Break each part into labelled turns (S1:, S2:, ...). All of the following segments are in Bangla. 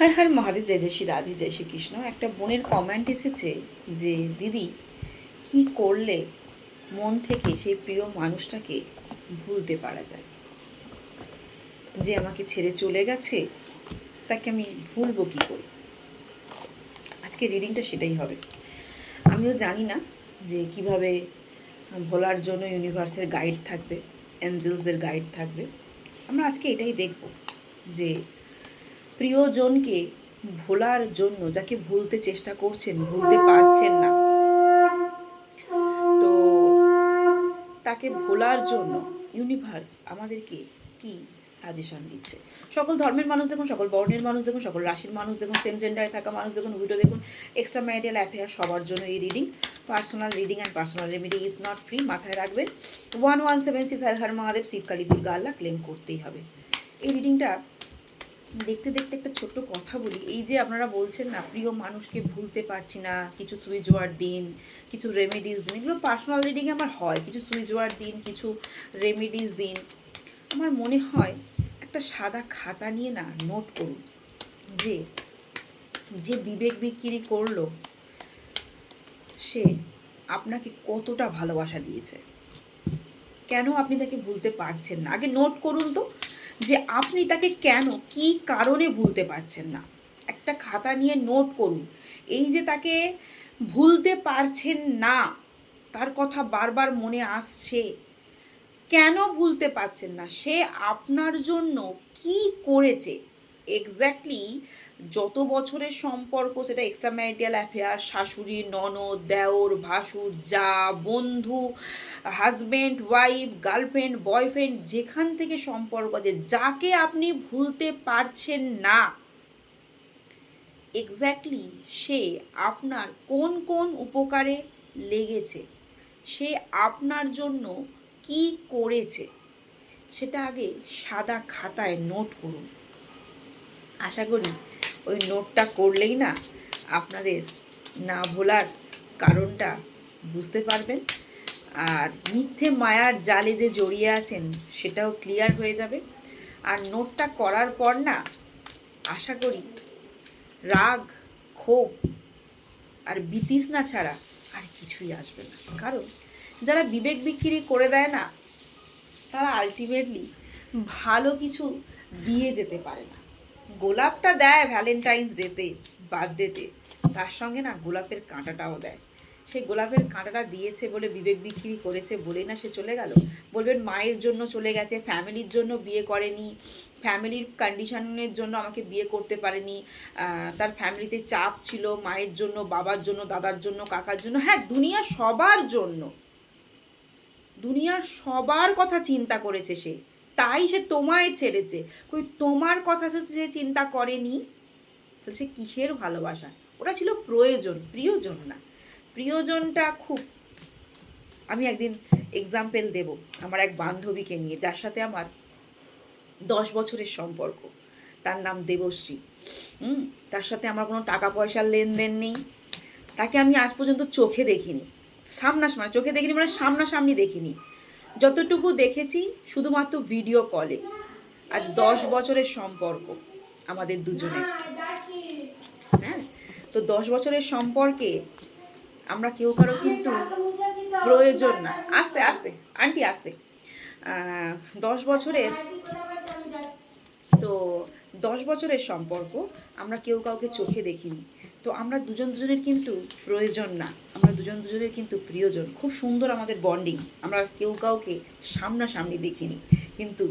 S1: হর হর মহাদেব, জয় জয় শ্রী রাধে, জয় শ্রী কৃষ্ণ। একটা বোনের কমেন্ট এসেছে যে, দিদি, কি করলে মন থেকে সেই প্রিয় মানুষটাকে ভুলতে পারা যায়? যে আমাকে ছেড়ে চলে গেছে, তাকে আমি ভুলবো কি করে? আজকে রিডিংটা সেটাই হবে। আমিও জানি না যে কীভাবে ভোলার জন্য ইউনিভার্সের গাইড থাকবে অ্যাঞ্জেলসদের গাইড থাকবে। আমরা আজকে এটাই দেখব যে প্রিয়জনকে ভোলার জন্য, যাকে ভুলতে চেষ্টা করছেন, ভুলতে পারছেন না। তো তাকে ভোলার জন্য ইউনিভার্স আমাদেরকে কি সাজেশন দিচ্ছে? সকল ধর্মের মানুষ দেখুন, সকল বর্ণের মানুষ দেখুন, সকল রাশির মানুষ দেখুন সেম জেন্ডারে থাকা মানুষ দেখুন উইডো দেখুন এক্সট্রা ম্যারিটাল অ্যাফেয়ার সবার জন্য এই reading personal reading and personal remedy is not free মাথায় রাখবেন। One one seven six Har Mahadev, Shivkali, Durga, Allah claim করতেই হবে। এই রিডিংটা দেখতে দেখতে একটা ছোট্ট কথা বলি। এই যে আপনারা বলছেন না, প্রিয় মানুষকে ভুলতে পারছি না, কিছু সুইচ ওয়ার্ড দিন, কিছু রেমেডিস দিন, এগুলো পার্সোনাল রিডিংয়ে আমার হয়। কিছু সুইচ ওয়ার্ড দিন, কিছু রেমেডিস দিন। আমার মনে হয় একটা সাদা খাতা নিয়ে না নোট করুন যে যে বিবেক বিক্রি করল, সে আপনাকে কতটা ভালোবাসা দিয়েছে। কেন আপনি তাকে ভুলতে পারছেন না? আগে নোট করুন তো। যে আপনি তাকে কেন, কি কারণে ভুলতে পারছেন না? একটা খাতা নিয়ে নোট করুন। এই যে তাকে ভুলতে পারছেন না, তার কথা বারবার মনে আসছে, কেন ভুলতে পারছেন না? সে আপনার জন্য কি করেছে? এক্স্যাক্টলি যত বছরের সম্পর্ক, সেটা এক্সট্রা ম্যারিটাল অ্যাফেয়ার শাশুড়ি, ননদ, দেওর, ভাসুর, যা, বন্ধু হাজব্যান্ড ওয়াইফ গার্লফ্রেন্ড বয়ফ্রেন্ড যেখান থেকে সম্পর্ক আছে, যাকে আপনি ভুলতে পারছেন না এক্স্যাক্টলি সে আপনার কোন কোন উপকারে লেগেছে, সে আপনার জন্য কি করেছে, সেটা আগে সাদা খাতায় নোট করুন। আশা করি ওই নোটটা করলেই না আপনাদের না ভোলার কারণটা বুঝতে পারবেন। আর মিথ্যে মায়ার জালে যে জড়িয়ে আছেন সেটাও ক্লিয়ার হয়ে যাবে। আর নোটটা করার পর না আশা করি রাগ, ক্ষোভ আর বিতৃষ্ণা ছাড়া আর কিছুই আসবে না। কারণ যারা বিবেক বিক্রি করে দেয় না, তারা আলটিমেটলি ভালো কিছু দিয়ে যেতে পারে না। গোলাপটা দেয় ভ্যালেন্টাইন্স ডেতে বার্থডেতে তার সঙ্গে না গোলাপের কাঁটাটাও দেয়। সে গোলাপের কাঁটাটা দিয়েছে বলে বিবেক বিক্রি করেছে বলে না সে চলে গেল। বলবেন, মায়ের জন্য চলে গেছে, ফ্যামিলির জন্য বিয়ে করেনি, ফ্যামিলির কন্ডিশনের জন্য আমাকে বিয়ে করতে পারেনি তার ফ্যামিলিতে চাপ ছিল, মায়ের জন্য, বাবার জন্য, দাদার জন্য, কাকার জন্য। হ্যাঁ দুনিয়া সবার জন্য। দুনিয়ার সবার কথা চিন্তা করেছে সে। তাই সে তোমায় ছেড়েছে। কই, তোমার কথা সে চিন্তা করেনি, তাহলে সে কিসের ভালোবাসা? ওটা ছিল প্রয়োজন, প্রিয়জন না। প্রিয়জনটা খুব, আমি একদিন এক্সাম্পল দেব আমার এক বান্ধবীকে নিয়ে, যার সাথে আমার দশ বছরের সম্পর্ক। তার নাম দেবশ্রী। হুম, তার সাথে আমার কোনো টাকা পয়সার লেনদেন নেই। তাকে আমি আজ পর্যন্ত চোখে দেখিনি। সামনাসামনি, চোখে দেখিনি মানে সামনাসামনি দেখিনি। যতটুকু দেখেছি, শুধুমাত্র ভিডিও কলে আজ দশ বছরের সম্পর্ক আমাদের দুজনের। হ্যাঁ? তো দশ বছরের সম্পর্কে আমরা কেউ কারও কিন্তু প্রয়োজন না। আস্তে আস্তে, আন্টি, আস্তে। দশ বছরের তো দশ বছরের সম্পর্ক আমরা কেউ কাউকে চোখে দেখিনি। তো আমরা দুজন দুজনের কিন্তু প্রয়োজন না। দুজন দুজনের কিন্তু প্রিয়জন। খুব সুন্দর আমাদের বন্ডিং আমরা কেউ কাউকে সামনাসামনি দেখিনি। কিন্তু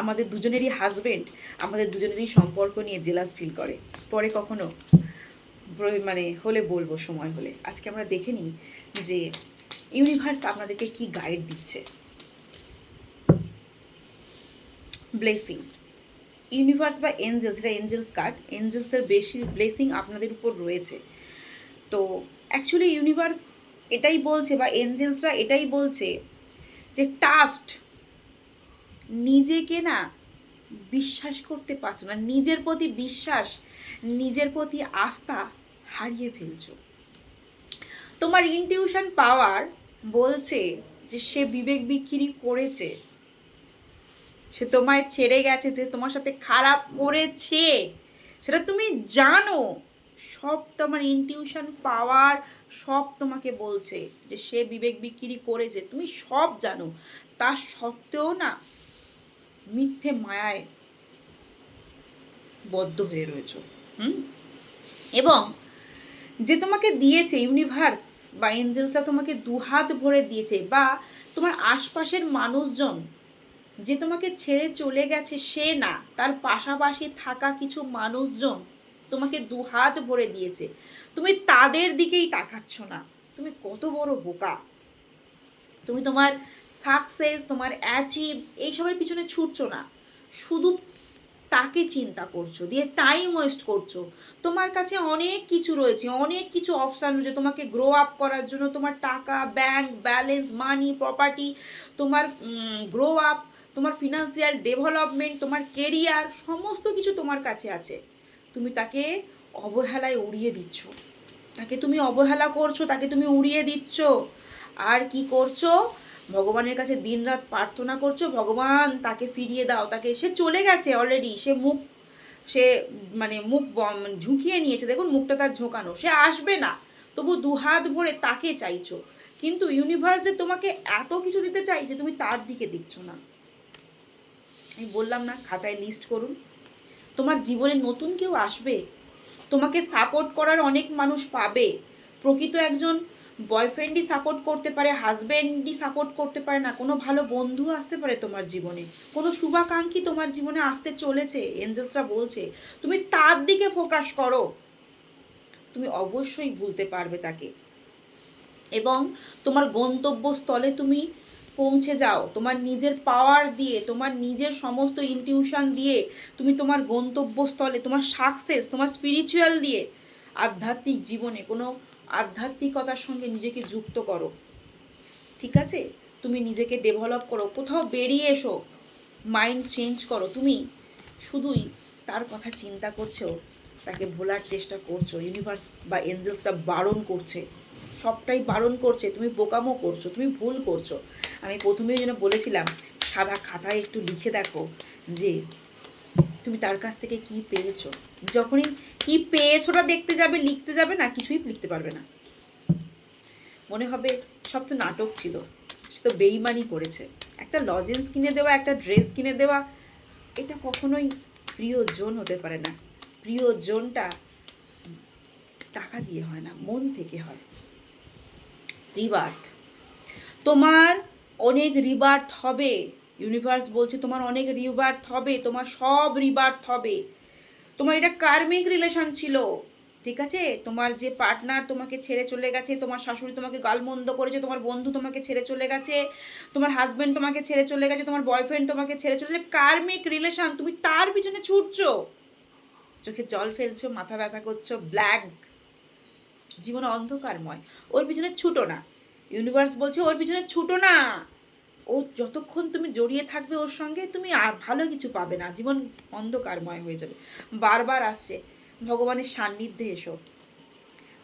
S1: আমাদের দুজনেরই হাজবেন্ড আমাদের দুজনেরই সম্পর্ক নিয়ে জেলাস ফিল করে। পরে কখনো মানে হলে বলব, সময় হলে। আজকে আমরা দেখে নিই যে ইউনিভার্স আপনাদেরকে কি গাইড দিচ্ছে। ব্লেসিং ইউনিভার্স বা এঞ্জেলস এটা এঞ্জেলস কার্ড এঞ্জেলসদের বেশি ব্লেসিং আপনাদের উপর রয়েছে। তো অ্যাকচুয়ালি ইউনিভার্স এটাই বলছে বা এঞ্জেলসরা এটাই বলছে যে টাস্ট নিজেকে না বিশ্বাস করতে পারছ না, নিজের প্রতি বিশ্বাস, নিজের প্রতি আস্থা হারিয়ে ফেলছো। তোমার ইনটিউশন পাওয়ার বলছে যে সে বিবেক বিক্রি করেছে, সে তোমায় ছেড়ে গেছে, যে তোমার সাথে খারাপ করেছে, সেটা তুমি জানো। সব তোমার ইনটিউশন পাওয়ার সব তোমাকে বলছে যে সে বিবেক বিক্রি করেছে। তুমি সব জানো। তা সত্ত্বেও না মিথ্যে মায়ায় বদ্ধ হয়ে রয়েছো। হুম? এবং যে তোমাকে দিয়েছে ইউনিভার্স বা এঞ্জেলসরা তোমাকে দুহাত ভরে দিয়েছে বা তোমার আশপাশের মানুষজন যে তোমাকে ছেড়ে চলে গেছে সে না, তার পাশাপাশি থাকা কিছু মানুষজন তোমাকে দুহাত ভরে দিয়েছে। তুমি তাদের দিকেই তাকাচ্ছ না। তুমি কত বড় বোকা। তুমি তোমার সাকসেস তোমার অ্যাচিভ এইসবের পিছনে ছুটছো না। শুধু তাকে চিন্তা করছ, দিয়ে টাইম ওয়েস্ট করছ। তোমার কাছে অনেক কিছু রয়েছে, অনেক কিছু অপশান রয়েছে। তোমাকে গ্রো আপ করার জন্য তোমার টাকা ব্যাংক ব্যালেন্স মানি প্রপার্টি তোমার গ্রো আপ তোমার ফিনান্সিয়াল ডেভেলপমেন্ট তোমার কেরিয়ার সমস্ত কিছু তোমার কাছে আছে। তুমি তাকে অবহেলায় উড়িয়ে দিচ্ছ। তাকে তুমি অবহেলা করছ, তাকে তুমি উড়িয়ে দিচ্ছ। আর কি করছ? ভগবানের কাছে দিনরাত প্রার্থনা করছ, ভগবান তাকে ফিরিয়ে দাও। তাকে, সে চলে গেছে অলরেডি সে মুখ, সে মানে মুখ ঝুঁকিয়ে নিয়েছে। দেখুন, মুখটা তার ঝোঁকানো। সে আসবে না। তবু দুহাত ভরে তাকে চাইছো। কিন্তু ইউনিভার্স যে তোমাকে এত কিছু দিতে চাই যে তুমি তার দিকে দেখছ না। আমি বললাম না, খাতায় লিস্ট করুন। তোমার জীবনে নতুন কেউ আসবে? তোমাকে সাপোর্ট করার অনেক মানুষ পাবে। প্রকৃত একজন বয়ফ্রেন্ডই সাপোর্ট করতে পারে হাজব্যান্ডই সাপোর্ট করতে পারে না। কোনো ভালো বন্ধু আসতে পারে তোমার জীবনে। কোনো শুভাকাঙ্ক্ষী তোমার জীবনে আসতে চলেছে এঞ্জেলসরা বলছে। তুমি তার দিকে ফোকাস করো। তুমি অবশ্যই ভুলতে পারবে তাকে। এবং তোমার গন্তব্যস্থলে তুমি পৌঁছে যাও। তোমার নিজের পাওয়ার দিয়ে, তোমার নিজের সমস্ত ইনটিউশন দিয়ে তুমি তোমার গন্তব্যস্থলে, তোমার সাকসেস তোমার স্পিরিচুয়াল দিয়ে আধ্যাত্মিক জীবনে কোনো আধ্যাত্মিকতার সঙ্গে নিজেকে যুক্ত করো। ঠিক আছে? তুমি নিজেকে ডেভেলপ করো। কোথাও বেরিয়ে এসো। মাইন্ড চেঞ্জ করো। তুমি শুধুই তার কথা চিন্তা করছ, তাকে ভোলার চেষ্টা করছ। ইউনিভার্স বা এঞ্জেলসটা বারণ করছে। সবটাই বারণ করছে, তুমি বোকামো করছ, তুমি ভুল করছ। আমি প্রথমেই যেন বলেছিলাম, সাদা খাতায় একটু লিখে দেখো যে, তুমি তার কাছ থেকে কি পেয়েছ? যখনই কি পেয়েছোটা দেখতে যাবে, লিখতে যাবে না, কিছুই লিখতে পারবে না। মনে হবে সব তো নাটক ছিল, সে তো বেইমানি করেছে। একটা লজেন্স কিনে দেওয়া, একটা ড্রেস কিনে দেওয়া, এটা কখনোই প্রিয়জন হতে পারে না। প্রিয়জনটা টাকা দিয়ে হয় না, মন থেকে হয়। রিবার্থ। তোমার অনেক রিবার্থ হবে। ইউনিভার্স বলছে তোমার অনেক রিবার্থ হবে, তোমার সব রিবার্থ হবে। তোমার এটা কার্মিক রিলেশন ছিল, ঠিক আছে? তোমার যে পার্টনার তোমাকে ছেড়ে চলে গেছে, তোমার শাশুড়ি তোমাকে গালমন্দ করেছে, তোমার বন্ধু তোমাকে ছেড়ে চলে গেছে, তোমার হাজব্যান্ড তোমাকে ছেড়ে চলে গেছে, তোমার বয়ফ্রেন্ড তোমাকে ছেড়ে চলে গেছে, কার্মিক রিলেশন, তুমি তার পিছনে ছুটছো। চোখে জল ফেলছো, মাথা ব্যথা করছ ব্ল্যাক জীবন অন্ধকারময়। ওর পিছনে ছুটো না। ইউনিভার্স বলছে, ওর পিছনে ছুটো না। ও যতক্ষণ তুমি জড়িয়ে থাকবে ওর সঙ্গে, তুমি আর ভালো কিছু পাবে না। জীবন অন্ধকারময় হয়ে যাবে। বারবার আসছে, ভগবানের সান্নিধ্যে এসো।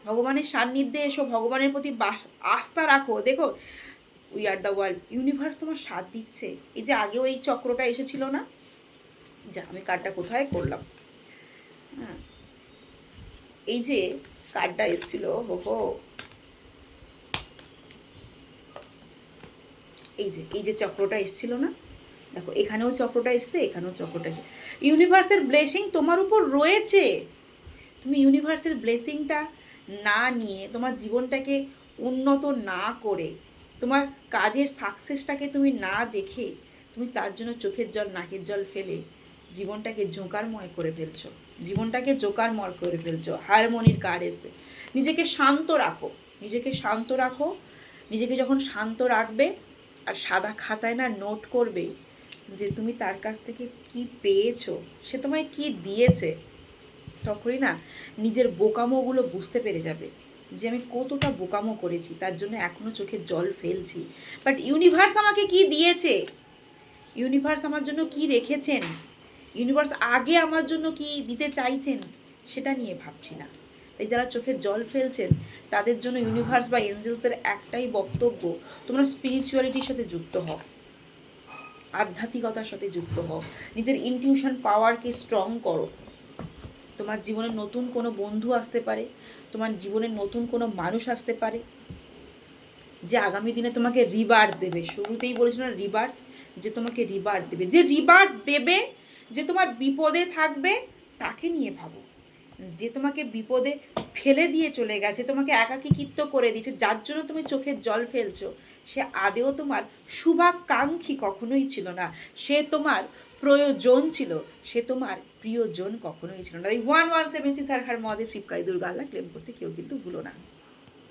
S1: ভগবানের সান্নিধ্যে এসো। ভগবানের প্রতি আস্থা রাখো। দেখো we are the world universe তোমার সাথ দিচ্ছে। এই যে আগেও এই চক্রটা এসেছিল না? যা, আমি কার্ডটা কোথায় করলাম? হ্যাঁ। এই যে কার্ডটা এসেছিল হো এই যে এই যে চক্রটা এসেছিল না? দেখো, এখানেও চক্রটা এসেছে, এখানেও চক্রটা এসেছে। ইউনিভার্সের ব্লেসিং তোমার উপর রয়েছে। তুমি ইউনিভার্সের ব্লেসিংটা না নিয়ে তোমার জীবনটাকে উন্নত না করে, তোমার কাজের সাকসেসটাকে তুমি না দেখে, তুমি তার জন্য চোখের জল, নাকের জল ফেলে জীবনটাকে জোকারময় করে ফেলছো। জীবনটাকে জোকারময় করে ফেলছো, হারমোনির কার্ড এসে। নিজেকে শান্ত রাখো, নিজেকে শান্ত রাখো, নিজেকে যখন শান্ত রাখবে আর সাদা খাতায় না নোট করবে যে তুমি তার কাছ থেকে কি পেয়েছ, সে তোমায় কি দিয়েছে, তখনই না নিজের বোকামোগুলো বুঝতে পেরে যাবে যে আমি কতটা বোকামো করেছি, তার জন্য এখনও চোখে জল ফেলছি। বাট ইউনিভার্স আমাকে কি দিয়েছে? ইউনিভার্স আমার জন্য কি রেখেছেন? ইউনিভার্স আগে আমার জন্য কি দিতে চাইছেন সেটা নিয়ে ভাবছি না। তাই যারা চোখে জল ফেলছেন, তাদের জন্য ইউনিভার্স বা এঞ্জেলসদের একটাই বক্তব্য, তোমরা স্পিরিচুয়ালিটির সাথে যুক্ত হও। আধ্যাত্মিকতার সাথে যুক্ত হও। নিজের ইনটিউশন পাওয়ারকে স্ট্রং করো। তোমার জীবনে নতুন কোনো বন্ধু আসতে পারে, তোমার জীবনে নতুন কোনো মানুষ আসতে পারে, যে আগামী দিনে তোমাকে রিবার্থ দেবে। শুরুতেই বলেছিল না রিবার্থ যে তোমাকে রিবার্থ দেবে। যে রিবার্থ দেবে যে তোমার বিপদে থাকবে, তাকে নিয়ে ভাবো। যে তোমাকে বিপদে ফেলে দিয়ে চলে গেছে তোমাকে একাকিত্ব করে দিয়েছে, যার জন্য তুমি চোখের জল ফেলছো, সে আদেও তোমার শুভাকাঙ্ক্ষী কখনোই ছিল না। সে তোমার প্রয়োজন ছিল, সে তোমার প্রিয়জন কখনোই ছিল না। ওয়ান ওয়ান সেভেন সিক্স আর হার মহাদেব শিবকারী দুর্গা আল্লাহ ক্লেম করতে কেউ কিন্তু ভুলো না।